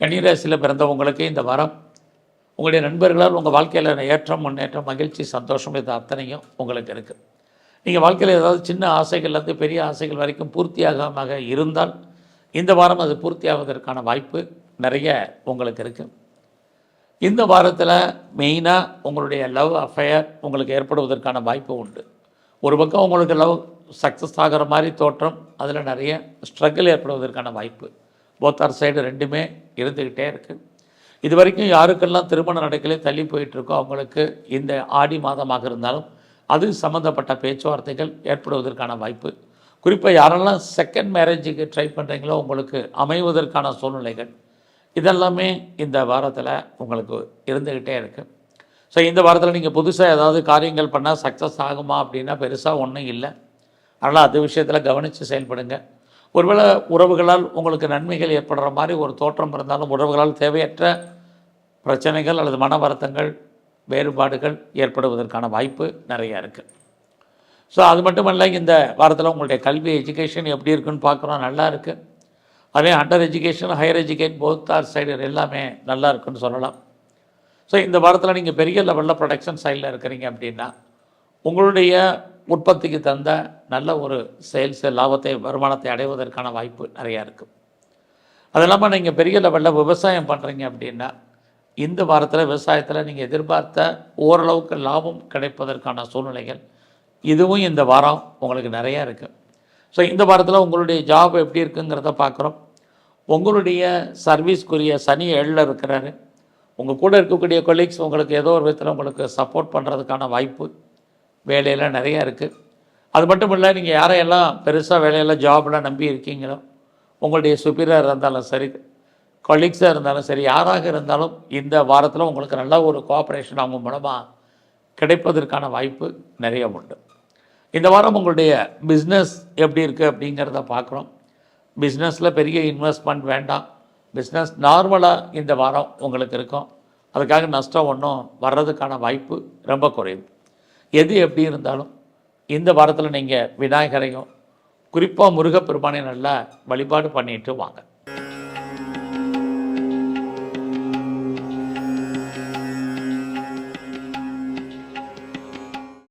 கன்னிராசியில் பிறந்தவங்களுக்கு இந்த வாரம் உங்களுடைய நண்பர்களால் உங்கள் வாழ்க்கையில் ஏற்றம் முன்னேற்றம் மகிழ்ச்சி சந்தோஷம் இது அத்தனையும் உங்களுக்கு இருக்குது நீங்கள் வாழ்க்கையில் ஏதாவது சின்ன ஆசைகள்லேருந்து பெரிய ஆசைகள் வரைக்கும் பூர்த்தியாகாமல் இருந்தால் இந்த வாரம் அது பூர்த்தியாவதற்கான வாய்ப்பு நிறைய உங்களுக்கு இருக்குது இந்த வாரத்தில் மெயினாக உங்களுடைய லவ் அஃபேர் உங்களுக்கு ஏற்படுவதற்கான வாய்ப்பு உண்டு. ஒரு பக்கம் உங்களுக்கு லவ் சக்ஸஸ் ஆகிற மாதிரி தோற்றம் அதில் நிறைய ஸ்ட்ரகிள் ஏற்படுவதற்கான வாய்ப்பு. போத்தார் சைடு ரெண்டுமே இருந்துக்கிட்டே இருக்குது இது வரைக்கும் யாருக்கெல்லாம் திருமணம் நடக்கலே தள்ளி போயிட்டுருக்கோ அவங்களுக்கு இந்த ஆடி மாதமாக இருந்தாலும் அது சம்மந்தப்பட்ட பேச்சுவார்த்தைகள் ஏற்படுவதற்கான வாய்ப்பு. குறிப்பாக யாரெல்லாம் செகண்ட் மேரேஜுக்கு ட்ரை பண்ணுறீங்களோ உங்களுக்கு அமைவதற்கான சூழ்நிலைகள். இதெல்லாமே இந்த வாரத்தில் உங்களுக்கு இருந்துக்கிட்டே இருக்குது ஸோ இந்த வாரத்தில் நீங்கள் புதுசாக ஏதாவது காரியங்கள் பண்ணால் சக்ஸஸ் ஆகுமா அப்படின்னா பெருசாக ஒன்றும் இல்லை. அதனால் அது விஷயத்தில் கவனித்து செயல்படுங்க. ஒருவேளை உறவுகளால் உங்களுக்கு நன்மைகள் ஏற்படுற மாதிரி ஒரு தோற்றம் இருந்தாலும் உறவுகளால் தேவையற்ற பிரச்சனைகள் அல்லது மன வருத்தங்கள் வேறுபாடுகள் ஏற்படுவதற்கான வாய்ப்பு நிறையா இருக்குது ஸோ அது மட்டுமல்ல இந்த வாரத்தில் உங்களுடைய கல்வி எஜுகேஷன் எப்படி இருக்குன்னு பார்க்குறோம் நல்லா இருக்குது அதே under education higher educate both are side எல்லாமே நல்லா இருக்குன்னு சொல்லலாம். ஸோ இந்த வாரத்தில் நீங்கள் பெரிய லெவலில் ப்ரொடக்ஷன் சைடில் இருக்கிறீங்க அப்படின்னா உங்களுடைய உற்பத்திக்கு தந்த நல்ல ஒரு சேல்ஸ் லாபத்தை வருமானத்தை அடைவதற்கான வாய்ப்பு நிறையா இருக்குது அது இல்லாமல் நீங்கள் பெரிய லெவலில் விவசாயம் பண்ணுறீங்க அப்படின்னா இந்த வாரத்தில் விவசாயத்தில் நீங்கள் எதிர்பார்த்த ஓரளவுக்கு லாபம் கிடைப்பதற்கான சூழ்நிலைகள் இதுவும் இந்த வாரம் உங்களுக்கு நிறையா இருக்குது ஸோ இந்த வாரத்தில் உங்களுடைய ஜாப் எப்படி இருக்குங்கிறத பார்க்குறோம் உங்களுடைய சர்வீஸ்க்குரிய சனி ஏழில் இருக்கிறாரு. உங்கள் கூட இருக்கக்கூடிய கொலீக்ஸ் உங்களுக்கு ஏதோ ஒரு விதத்தில் உங்களுக்கு சப்போர்ட் பண்ணுறதுக்கான வாய்ப்பு வேலையெல்லாம் நிறையா இருக்குது அது மட்டும் இல்லை நீங்கள் யாரையெல்லாம் பெருசாக வேலையெல்லாம் ஜாப்லாம் நம்பி இருக்கீங்களோ உங்களுடைய சுப்பீரியர் இருந்தாலும் சரி கொலீக்ஸாக இருந்தாலும் சரி யாராக இருந்தாலும் இந்த வாரத்தில் உங்களுக்கு நல்ல ஒரு கோஆப்ரேஷன் அவங்க மூலமாக கிடைப்பதற்கான வாய்ப்பு நிறைய உண்டு. இந்த வாரம் உங்களுடைய பிஸ்னஸ் எப்படி இருக்குது அப்படிங்கிறத பார்க்குறோம். பிஸ்னஸில் பெரிய இன்வெஸ்ட்மெண்ட் வேண்டாம். பிஸ்னஸ் நார்மலாக இந்த வாரம் உங்களுக்கு இருக்கும். அதுக்காக நஷ்டம் ஒன்றும் வர்றதுக்கான வாய்ப்பு ரொம்ப குறைவு. எது எப்படி இருந்தாலும் இந்த வாரத்தில் நீங்கள் விநாயகரையும் குறிப்பாக முருகப்பெருமானை நல்லா வழிபாடு பண்ணிட்டு வாங்க.